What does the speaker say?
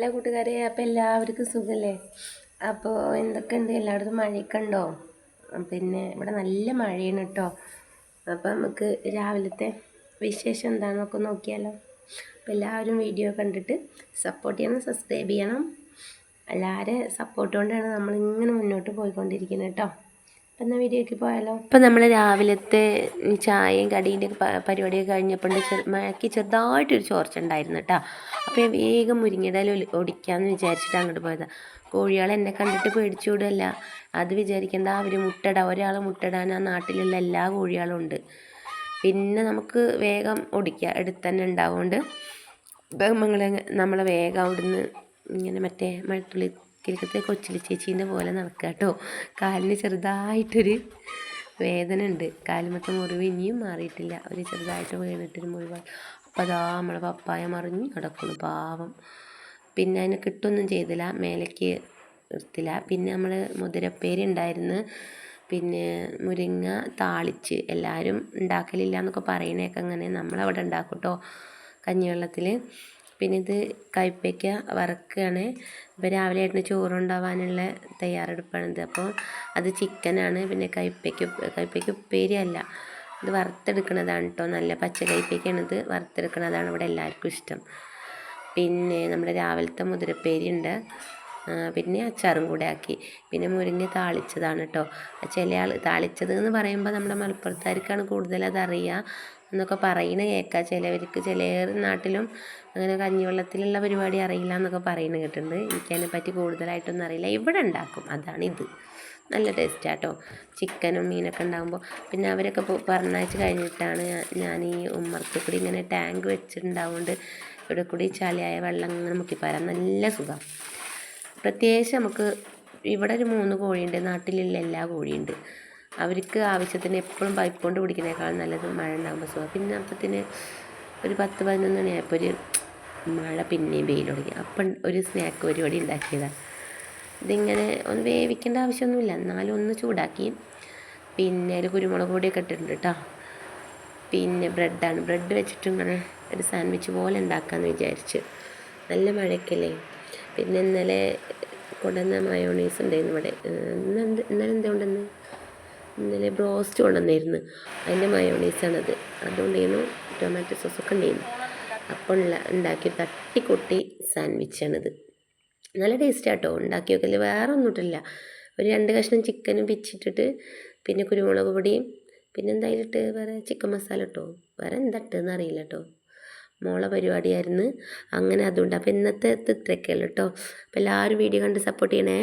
എല്ലാ കൂട്ടുകാരെ അപ്പോൾ എല്ലാവർക്കും സുഖമല്ലേ അപ്പോൾ എന്തൊക്കെയുണ്ട്? എല്ലായിടത്തും മഴയൊക്കെ പിന്നെ ഇവിടെ നല്ല മഴയാണ് കേട്ടോ. അപ്പോൾ നമുക്ക് രാവിലത്തെ വിശേഷം എന്താണെന്നൊക്കെ നോക്കിയാലോ. അപ്പോൾ എല്ലാവരും വീഡിയോ കണ്ടിട്ട് സപ്പോർട്ട് ചെയ്യണം സബ്സ്ക്രൈബ് ചെയ്യണം. എല്ലാവരെയും സപ്പോർട്ട് കൊണ്ടാണ് നമ്മളിങ്ങനെ മുന്നോട്ട് പോയിക്കൊണ്ടിരിക്കുന്നത് കേട്ടോ. അപ്പം എന്നാൽ വീഡിയോയ്ക്ക് പോയാലോ? ഇപ്പം നമ്മൾ രാവിലത്തെ ചായയും കടീന്റെ പരിപാടിയൊക്കെ കഴിഞ്ഞപ്പോൾ മഴയ്ക്ക് ചെറുതായിട്ടൊരു ചോർച്ച ഉണ്ടായിരുന്നു കേട്ടോ അപ്പോൾ വേഗം മുരിങ്ങയുടെ ഒടിക്കാമെന്ന് വിചാരിച്ചിട്ട് അങ്ങോട്ട് പോയതാണ് കോഴികൾ എന്നെ കണ്ടിട്ട് പേടിച്ചു വിടുമല്ല അത് വിചാരിക്കേണ്ട അവർ മുട്ടട. ഒരാൾ മുട്ടടാൻ ആ നാട്ടിലുള്ള എല്ലാ കോഴികളും ഉണ്ട്. പിന്നെ നമുക്ക് വേഗം ഒടിക്കുക എടുത്ത് തന്നെ ഉണ്ടാവുകൊണ്ട് നമ്മൾ നമ്മൾ വേഗം അവിടുന്ന് ഇങ്ങനെ മറ്റേ മഴത്തുള്ളി കിഴക്കത്തെ കൊച്ചിലി ചേച്ചീന്റെ പോലെ നടക്കുക കേട്ടോ. കാലിന് ചെറുതായിട്ടൊരു വേദന ഉണ്ട് കാലുമത്തെ മുറിവ് ഇനിയും മാറിയിട്ടില്ല. ഒരു ചെറുതായിട്ട് വീണിട്ടൊരു മുറിവ് അപ്പോൾ അതാ നമ്മളെ പപ്പായ മറിഞ്ഞ് കിടക്കുന്നു പാവം. പിന്നെ അതിനെ കിട്ടൊന്നും ചെയ്തില്ല. മേലേക്ക് നിർത്തില്ല. പിന്നെ നമ്മൾ മുതിരപ്പേരി ഉണ്ടായിരുന്നു. പിന്നെ മുരിങ്ങ താളിച്ച് എല്ലാവരും ഉണ്ടാക്കലില്ല എന്നൊക്കെ പറയണേക്കെ അങ്ങനെ നമ്മളവിടെ ഉണ്ടാക്കും കേട്ടോ കഞ്ഞിവെള്ളത്തിൽ പിന്നെ ഇത് കയ്പ്പയ്ക്ക വറക്കുകയാണ് ഇപ്പോൾ രാവിലെ ആയിട്ട് ചോറുണ്ടാവാനുള്ള തയ്യാറെടുപ്പാണിത് അപ്പോൾ അത് ചിക്കനാണ്. പിന്നെ കയ്പ്പയ്ക്ക കയ്പ്പയ്ക്ക ഉപ്പേരി അല്ല ഇത് വറുത്തെടുക്കുന്നതാണ് കേട്ടോ നല്ല പച്ച കയ്പ്പയ്ക്കാണ് ഇത് വറുത്തെടുക്കുന്നതാണ് ഇവിടെ എല്ലാവർക്കും ഇഷ്ടം. പിന്നെ നമ്മുടെ രാവിലത്തെ മുതിരപ്പേരി ഉണ്ട് പിന്നെ അച്ചാറും കൂടെ ആക്കി. പിന്നെ മുരിങ്ങ താളിച്ചതാണ് കേട്ടോ ചില ആൾ താളിച്ചത് എന്ന് പറയുമ്പോൾ നമ്മുടെ മലപ്പുറത്തുകാർക്കാണ് കൂടുതൽ അതറിയുക എന്നൊക്കെ പറയുന്നത് കേൾക്കാം ചിലവർക്ക് ചില നാട്ടിലും അങ്ങനെ കഞ്ഞിവെള്ളത്തിലുള്ള പരിപാടി അറിയില്ല എന്നൊക്കെ പറയുന്നത് കേട്ടിട്ടുണ്ട്. എനിക്കതിനെ പറ്റി കൂടുതലായിട്ടൊന്നും അറിയില്ല. ഇവിടെ ഉണ്ടാക്കും. അതാണിത് നല്ല നല്ല കേട്ടോ ചിക്കനും മീനൊക്കെ ഉണ്ടാകുമ്പോൾ പിന്നെ അവരൊക്കെ പറഞ്ഞയച്ച് കഴിഞ്ഞിട്ടാണ് ഞാൻ ഈ ഉമ്മർത്ത് കൂടി ഇങ്ങനെ ടാങ്ക് വെച്ചിട്ടുണ്ടാവുകൊണ്ട് ഇവിടെ കൂടി ചളിയായ വെള്ളം അങ്ങനെ മുക്കിപ്പാരാൻ നല്ല സുഖം. പ്രത്യേകിച്ച് നമുക്ക് ഇവിടെ ഒരു മൂന്ന് കോഴിയുണ്ട് നാട്ടിലുള്ള എല്ലാ കോഴിയുണ്ട്. അവർക്ക് ആവശ്യത്തിന് എപ്പോഴും പൈപ്പ് കൊണ്ട് പിടിക്കുന്നേക്കാളും നല്ലത് മഴ ഉണ്ടാകുമ്പോൾ സുഖം. പിന്നെ അപ്പത്തിന് ഒരു പത്ത് പതിനൊന്ന് മണിയായപ്പോൾ ഒരു മഴ പിന്നെയും വെയിൽ തുടങ്ങി. അപ്പം ഒരു സ്നാക്ക് പരിപാടി ഉണ്ടാക്കിയതാണ് ഇതിങ്ങനെ ഒന്ന് വേവിക്കേണ്ട ആവശ്യമൊന്നുമില്ല. എന്നാലും ഒന്ന് ചൂടാക്കി. പിന്നെ ഒരു കുരുമുളക് പൊടിയൊക്കെ ഇട്ടിട്ടുണ്ട് കേട്ടോ പിന്നെ ബ്രെഡാണ്. ബ്രെഡ് വെച്ചിട്ട് ഇങ്ങനെ ഒരു സാൻഡ്വിച്ച് പോലെ ഉണ്ടാക്കാമെന്ന് വിചാരിച്ച്. നല്ല മഴയ്ക്കല്ലേ പിന്നെ ഇന്നലെ കൊണ്ടുവന്ന മയോണീസ് ഉണ്ടായിരുന്നു ഇവിടെ. ഇന്ന് ഇന്നലെ എന്താ കൊണ്ടുവന്ന്? ഇന്നലെ ബ്രോസ്റ്റ് കൊണ്ടുവന്നിരുന്നു. അതിന്റെ മയോണീസാണത് അതുകൊണ്ടായിരുന്നു ടൊമാറ്റോ സോസ് ഒക്കെ ഉണ്ടായിരുന്നു. അപ്പോൾ ഉണ്ടാക്കി തട്ടിക്കൊട്ടി സാൻഡ്വിച്ചാണിത് നല്ല ടേസ്റ്റ് ടേസ്റ്റാട്ടോ ഉണ്ടാക്കി വെക്കൽ വേറെ ഒന്നുമിട്ടില്ല. ഒരു രണ്ട് കഷ്ണം ചിക്കനും പിച്ചിട്ടിട്ട് പിന്നെ കുരുമുളക് പൊടിയും പിന്നെ എന്തായാലും ഇട്ട് വേറെ ചിക്കൻ മസാല ഇട്ടോ? വേറെ എന്താ ഇട്ടെന്ന് അറിയില്ല കേട്ടോ. മോളെ പരിപാടിയായിരുന്നു. അങ്ങനെ അതുകൊണ്ട്. അപ്പോൾ ഇന്നത്തെ ഇത്രയൊക്കെയല്ലോ കേട്ടോ അപ്പോൾ എല്ലാവരും വീഡിയോ കണ്ട് സപ്പോർട്ട് ചെയ്യണേ.